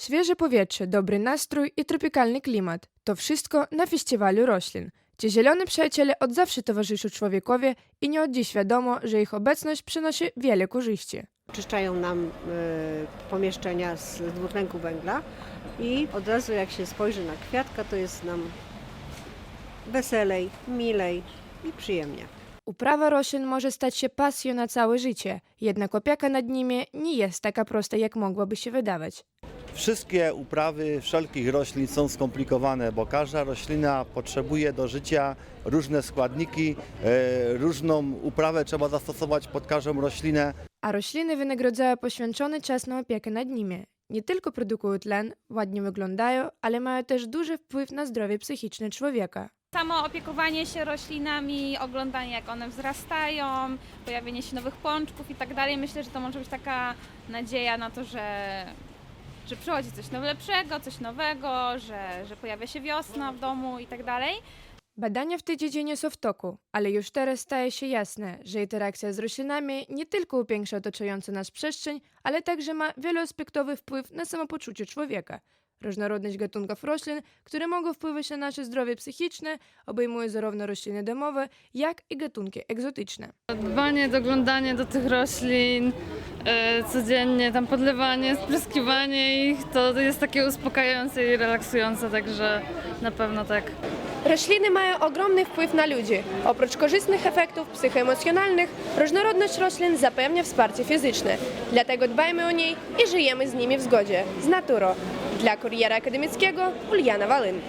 Świeże powietrze, dobry nastrój i tropikalny klimat to wszystko na festiwalu roślin. Ci zielone przyjaciele od zawsze towarzyszą człowiekowi i nie od dziś wiadomo, że ich obecność przynosi wiele korzyści. Czyszczają nam e, pomieszczenia z dwutlenku węgla i od razu jak się spojrzy na kwiatka, to jest nam weselej, milej i przyjemnie. Uprawa roślin może stać się pasją na całe życie, jednak opieka nad nimi nie jest taka prosta, jak mogłoby się wydawać. Wszystkie uprawy wszelkich roślin są skomplikowane, bo każda roślina potrzebuje do życia różne składniki, e, różną uprawę trzeba zastosować pod każdą roślinę. A rośliny wynagradzają poświęcony czas na opiekę nad nimi. Nie tylko produkują tlen, ładnie wyglądają, ale mają też duży wpływ na zdrowie psychiczne człowieka. Samo opiekowanie się roślinami, oglądanie jak one wzrastają, pojawienie się nowych pączków i tak dalej. Myślę, że to może być taka nadzieja na to, że, że przychodzi coś nowe- lepszego, coś nowego, że, że pojawia się wiosna w domu i tak dalej. Badania w tej dziedzinie są w toku, ale już teraz staje się jasne, że interakcja z roślinami nie tylko upiększa otaczającą nas przestrzeń, ale także ma wieloaspektowy wpływ na samopoczucie człowieka. Różnorodność gatunków roślin, które mogą wpływać na nasze zdrowie psychiczne, obejmuje zarówno rośliny domowe, jak i gatunki egzotyczne. Dbanie, doglądanie do tych roślin, e, codziennie tam podlewanie, spryskiwanie ich, to jest takie uspokajające i relaksujące, także na pewno tak. Rośliny mają ogromny wpływ na ludzi. Oprócz korzystnych efektów psychoemocjonalnych, różnorodność roślin zapewnia wsparcie fizyczne. Dlatego dbajmy o niej i żyjemy z nimi w zgodzie, z naturą. Dla Kuriera Akademickiego Uliana Walyn.